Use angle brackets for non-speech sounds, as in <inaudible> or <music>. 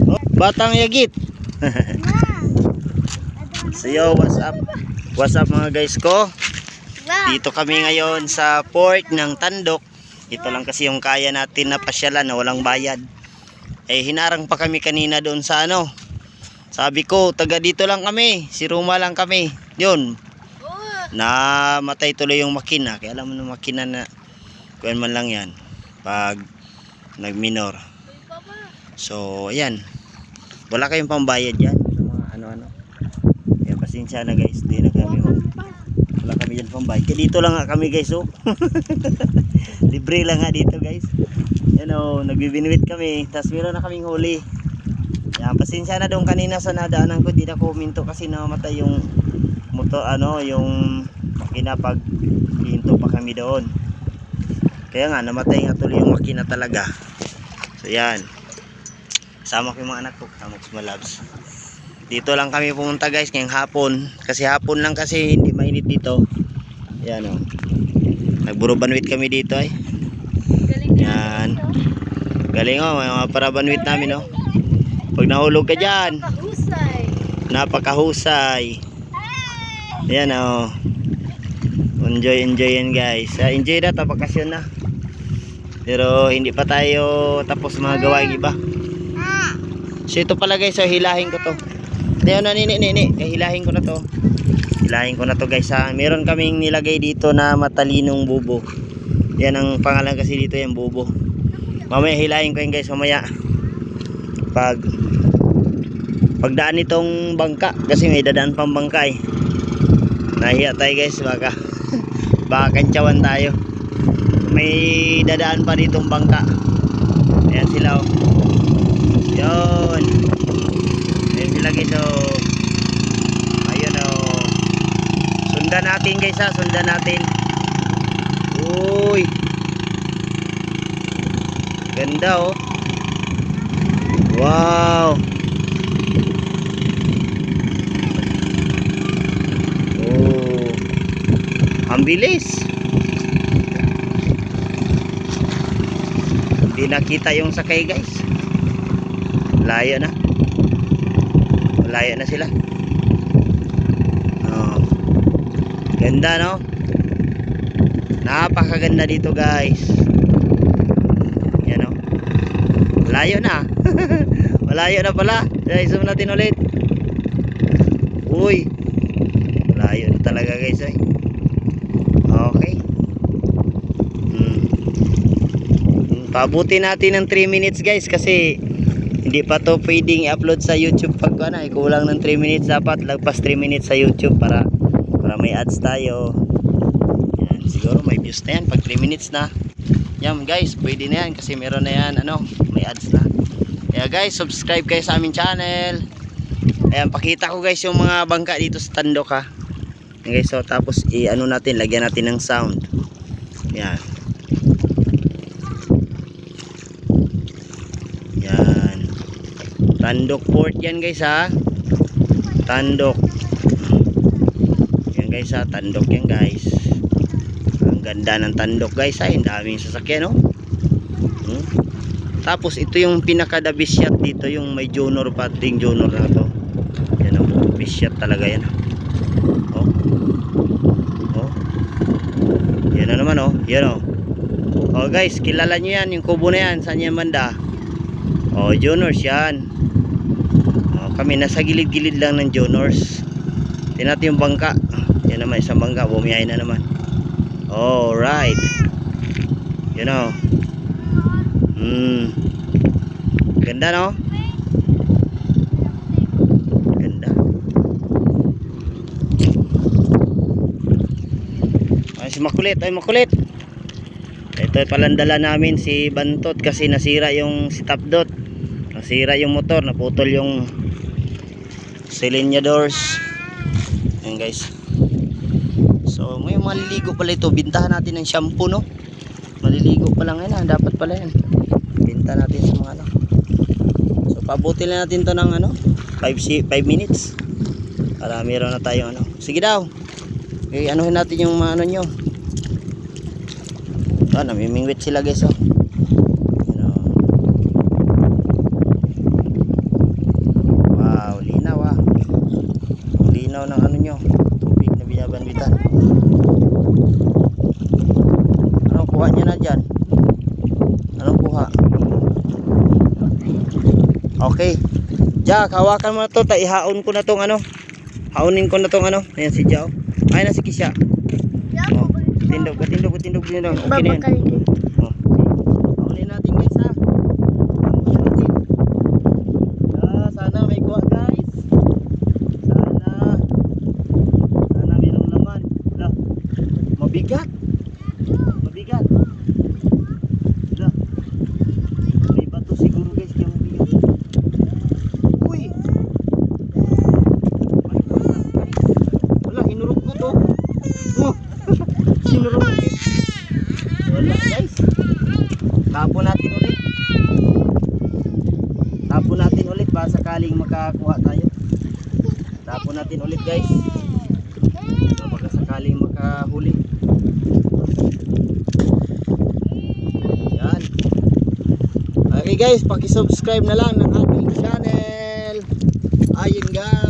Oh, batang yagit. <laughs> so yo, what's up? What's up mga guys ko? Dito kami ngayon sa port ng Tandok. Ito lang kasi yung kaya natin na pasyalan na walang bayad. Eh hinarang pa kami kanina doon sa ano. Sabi ko, taga dito lang kami. Si Ruma lang kami. Yun. Na matay tuloy yung makina. Kaya alam mo ng makina na kuyan man lang yan. Pag nagminor. So, ayan. Wala kayong pambayad yan. Sa mga ano-ano. Kaya pasensya na guys. Di na kami wala kami dyan pambayad. Kaya dito lang nga kami guys oh. <laughs> Libre lang nga dito guys. Yan oh, nagbibinwit kami. Tapos meron na kaming huli. Yan, pasensya na doon kanina sa nadaanan ko. Di na ko minto kasi namatay yung motor, ano, yung makina pag hinto pa kami doon. Kaya nga, namatay nga tuloy yung makina talaga. So yan. Sama ko yung mga anak ko. Sama ko sa mga labs. Dito lang kami pumunta guys ngayong hapon. Kasi hapon lang kasi hindi mainit dito. Yan o. Oh. Nagburo banwit kami dito ay. Yan. Galing o. Oh, mga para banwit namin o. Oh. Pag nahulog ka dyan. Napakahusay. Yan o. Oh. Enjoy, enjoy yan guys. Ah, enjoy na. Tapakasyon na. Pero hindi pa tayo tapos mga gawain iba. So ito pala guys, so hilahin ko to. Ayan na nini nini, eh, hilahin ko na to. Hilahin ko na to guys ha. Meron kaming nilagay dito na matalinong bubo. Yan ang pangalan kasi dito yung bubo. Mamaya hilahin ko yan guys mamaya. Pag pagdaan nitong bangka kasi may dadaan pang bangka eh. Nahiya tayo guys baka <laughs> baka kantsawan tayo. May dadaan pa ditong bangka. Ayan sila oh. Yun. Ayan sila guys oh. Ayun oh. Sundan natin guys ha. Sundan natin. Uy. Ganda oh. Wow. Oh. Ang bilis. Hindi nakita yung sakay guys. Layo na. Layo na sila. Oh. Ganda no? Napakaganda dito guys. Yan oh. Layo na. <laughs> Malayo na pala. Dahil zoom natin ulit. Uy. Layo na talaga guys ay. Okay. Hmm. Pabuti natin ng 3 minutes guys kasi hindi pa to pwedeng i-upload sa YouTube pag ano, eh, kulang ng 3 minutes dapat lagpas 3 minutes sa YouTube para para may ads tayo. Yan, siguro may views na yan pag 3 minutes na. Yan guys, pwede na yan kasi meron na yan ano, may ads na. Kaya guys, subscribe kayo sa aming channel. Ayan, pakita ko guys yung mga bangka dito sa Tandok ha. Yan guys, so tapos i-ano natin, lagyan natin ng sound. Yan. Tandok Port yan guys ha. Tandok. Yan guys ha, Tandok yan guys. Ang ganda ng Tandok guys ha, ang daming sasakyan no. Hmm? Tapos ito yung pinaka the best shot dito, yung may Jonor pating Jonor na to. Yan oh, best shot talaga yan. Oh. Oh. Yan na naman oh, yan oh. Oh guys, kilala nyo yan, yung kubo na yan, saan yan? Oh, Jonors yan. Kami nasa gilid-gilid lang ng Jonors. Tingnan natin yung bangka. Yan naman isang bangka, bumiyahin na naman. Oh, right. You know. Hmm. Ganda no? Ganda. Ay, si makulit, ay makulit. Ito palandala namin si Bantot kasi nasira yung si Tapdot. Nasira yung motor, naputol yung doors. Ayan guys. So, may maliligo pala ito. Bintahan natin ng shampoo, no? Maliligo pa lang yan, ah. dapat pala yan. Binta natin sa mga ano. So, pabuti lang natin to ng ano, 5 5 minutes. Para meron na tayong ano. Sige daw. Okay, anuhin natin yung mga ano nyo. Ah, namimingwit sila guys oh. nyo tubig na binabanditan anong kuha nyo na dyan? Anong kuha? Okay. Jack hawakan mo na to. Ihaon ko na tong ano. Haunin ko na tong ano. Ayan si Jack. Ayun na si Kisya oh, tindog tindog tindog tindog okay na yan siguro. Wala guys. Tapo natin ulit. Tapo natin ulit ba sakaling makakuha tayo. Tapo natin ulit guys. Baka sakaling makahuli. Yan. Okay guys, paki-subscribe na lang ng ating channel. Ayun guys.